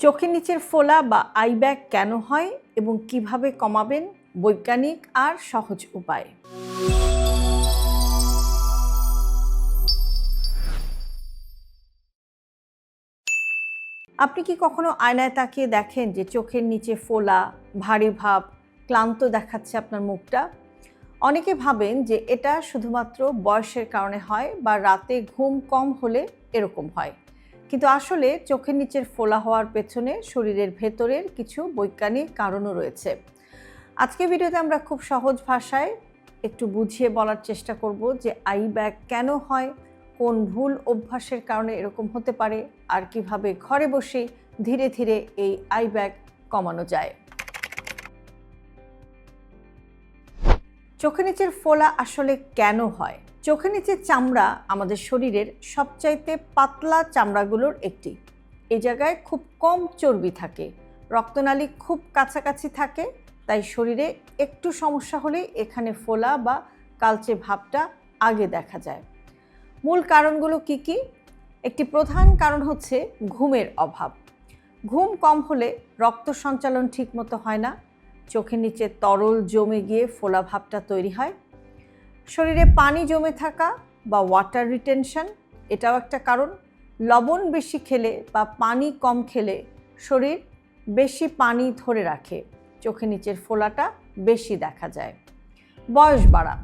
চোখের নিচের ফোলা বা আই ব্যাগ কেন হয় এবং কীভাবে কমাবেন? বৈজ্ঞানিক আর সহজ উপায়। আপনি কি কখনো আয়নায় তাকিয়ে দেখেন যে চোখের নিচে ফোলা, ভারী ভাব ক্লান্ত দেখাচ্ছে আপনার মুখটা? অনেকে ভাবেন যে এটা শুধুমাত্র বয়সের কারণে হয় বা রাতে ঘুম কম হলে এরকম হয়। কিন্তু আসলে চোখের নিচের ফোলা হওয়ার পেছনে শরীরের ভেতরের কিছু বৈজ্ঞানিক কারণও রয়েছে। আজকে ভিডিওতে আমরা খুব সহজ ভাষায় একটু বুঝিয়ে বলার চেষ্টা করব যে আই ব্যাগ কেন হয়, কোন ভুল অভ্যাসের কারণে এরকম হতে পারে, আর কীভাবে ঘরে বসে ধীরে ধীরে এই আই ব্যাগ কমানো যায়। চোখের নিচের ফোলা আসলে কেন হয়? চোখের নিচে চামড়া আমাদের শরীরের সবচাইতে পাতলা চামড়াগুলোর একটি। এই জায়গায় খুব কম চর্বি থাকে, রক্তনালী খুব কাছাকাছি থাকে, তাই শরীরে একটু সমস্যা হলেই এখানে ফোলা বা কালচে ভাবটা আগে দেখা যায়। মূল কারণগুলো কি কি? একটি প্রধান কারণ হচ্ছে ঘুমের অভাব। ঘুম কম হলে রক্ত সঞ্চালন ঠিকমতো হয় না, চোখের নিচে তরল জমে গিয়ে ফোলা ভাবটা তৈরি হয় শরীরে পানি জমে থাকা বা ওয়াটার রিটেনশন এটাও একটা কারণ। লবণ বেশি খেলে বা পানি কম খেলে শরীর বেশি পানি ধরে রাখে, চোখে নিচের ফোলাটা বেশি দেখা যায়। বয়স বাড়া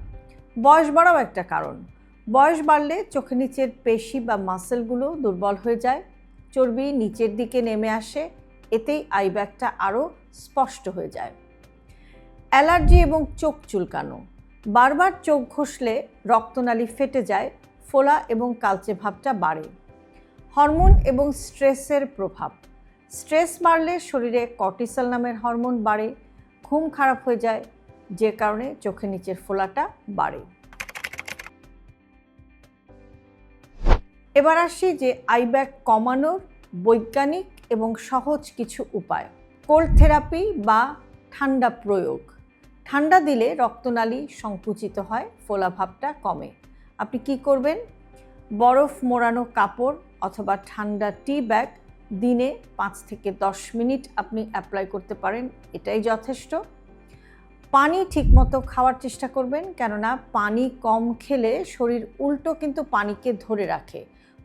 বয়স বাড়াও একটা কারণ। বয়স বাড়লে চোখে নিচের পেশি বা মাসেলগুলো দুর্বল হয়ে যায়, চর্বি নিচের দিকে নেমে আসে, এতেই আই ব্যাগটা আরও স্পষ্ট হয়ে যায়। অ্যালার্জি এবং চোখ চুলকানো। বারবার চোখ ঘষলে রক্তনালী ফেটে যায়, ফোলা এবং কালচে ভাবটা বাড়ে। হরমোন এবং স্ট্রেসের প্রভাব। স্ট্রেস বাড়লে শরীরে কর্টিসল নামের হরমোন বাড়ে, ঘুম খারাপ হয়ে যায়, যে কারণে চোখের নিচের ফোলাটা বাড়ে। এবার আসি যে আই ব্যাগ কমানোর বৈজ্ঞানিক এবং সহজ কিছু উপায়। কোল্ড থেরাপি বা ঠান্ডা প্রয়োগ। ঠান্ডা দিলে রক্তনালী সংকুচিত হয়, ফোলাভাবটা কমে। আপনি কি করবেন? বরফ মোড়ানো কাপড় অথবা ঠান্ডা টি ব্যাগ দিনে পাঁচ থেকে দশ মিনিট আপনি অ্যাপ্লাই করতে পারেন, এটাই যথেষ্ট। পানি ঠিকমতো খাওয়ার চেষ্টা করবেন, কেননা পানি কম খেলে শরীর উল্টো কিন্তু পানিকে ধরে রাখে,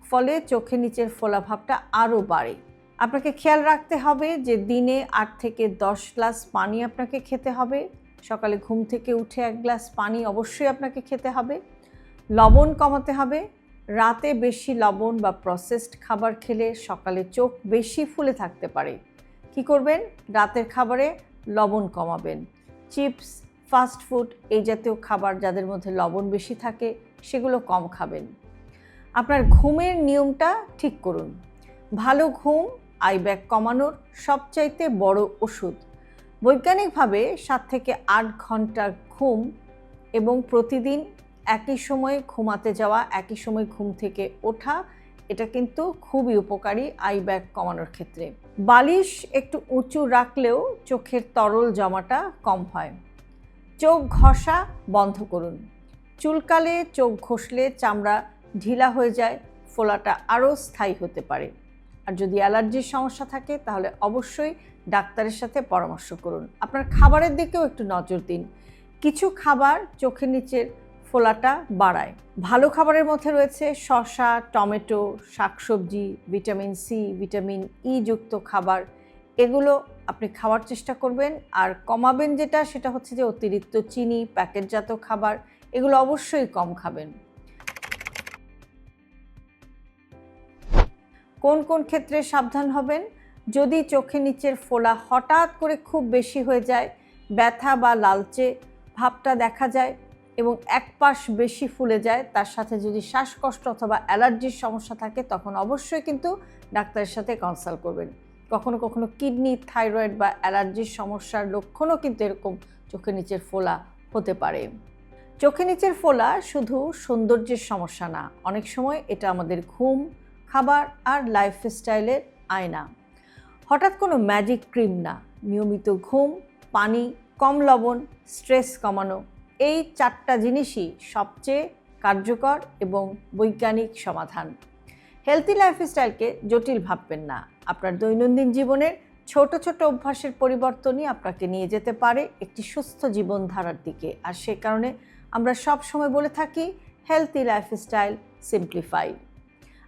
ফলে চোখের নিচের ফোলাভাবটা আরও বাড়ে। আপনাকে খেয়াল রাখতে হবে যে দিনে আট থেকে দশ গ্লাস পানি আপনাকে খেতে হবে। সকালে ঘুম থেকে উঠে এক গ্লাস পানি অবশ্যই আপনাকে খেতে হবে। লবণ কমাতে হবে। রাতে বেশি লবণ বা প্রসেসড খাবার খেলে সকালে চোখ বেশি ফুলে থাকতে পারে। কি করবেন? রাতের খাবারে লবণ কমাবেন। চিপস ফাস্ট ফুড এই জাতীয় খাবার যাদের মধ্যে লবণ বেশি থাকে, সেগুলো কম খাবেন। আপনার ঘুমের নিয়মটা ঠিক করুন। ভালো ঘুম, আই ব্যাগ কমানোর সবচাইতে বড় ওষুধ। বৈজ্ঞানিকভাবে সাত থেকে আট ঘণ্টা ঘুম এবং প্রতিদিন একই সময়ে ঘুমাতে যাওয়া, একই সময় ঘুম থেকে ওঠা, এটা কিন্তু খুবই উপকারী আই ব্যাগ কমানোর ক্ষেত্রে। বালিশ একটু উঁচু রাখলেও চোখের তরল জমাটা কম হয়। চোখ ঘষা বন্ধ করুন। চুলকালে চোখ ঘষলে চামড়া ঢিলা হয়ে যায়, ফোলাটা আরও স্থায়ী হতে পারে। আর যদি অ্যালার্জির সমস্যা থাকে, তাহলে অবশ্যই ডাক্তারের সাথে পরামর্শ করুন। আপনার খাবারের দিকেও একটু নজর দিন। কিছু খাবার চোখের নিচের ফোলাটা বাড়ায়। ভালো খাবারের মধ্যে রয়েছে শসা, টমেটো, শাকসবজি, ভিটামিন সি, ভিটামিন ই যুক্ত খাবার। এগুলো আপনি খাওয়ার চেষ্টা করবেন। আর কমাবেন যেটা, সেটা হচ্ছে যে অতিরিক্ত চিনি, প্যাকেটজাত খাবার, এগুলো অবশ্যই কম খাবেন। কোন কোন ক্ষেত্রে সাবধান হবেন? যদি চোখের নিচের ফোলা হঠাৎ করে খুব বেশি হয়ে যায়, ব্যথা বা লালচে ভাবটা দেখা যায় এবং এক পাশ বেশি ফুলে যায়, তার সাথে যদি শ্বাসকষ্ট অথবা অ্যালার্জির সমস্যা থাকে, তখন অবশ্যই কিন্তু ডাক্তারের সাথে কনসাল্ট করবেন। কখনো কখনো কিডনি, থাইরয়েড বা অ্যালার্জির সমস্যার লক্ষণও কিন্তু এরকম চোখের নিচের ফোলা হতে পারে। চোখের নিচের ফোলা শুধু সৌন্দর্যের সমস্যা না, অনেক সময় এটা আমাদের ঘুম, খাবার আর লাইফস্টাইলের আয়না। হঠাৎ কোনো ম্যাজিক ক্রিম না। নিয়মিত ঘুম, পানি, কম লবণ স্ট্রেস কমানো, এই চারটা জিনিসই সবচেয়ে কার্যকর এবং বৈজ্ঞানিক সমাধান। হেলদি লাইফস্টাইলকে জটিল ভাববেন না। আপনার দৈনন্দিন জীবনের ছোট ছোট অভ্যাসের পরিবর্তনই আপনাকে নিয়ে যেতে পারে একটি সুস্থ জীবনধারার দিকে। আর সে কারণে আমরা সব সময় বলে থাকি হেলদি লাইফস্টাইল সিম্পলিফাইড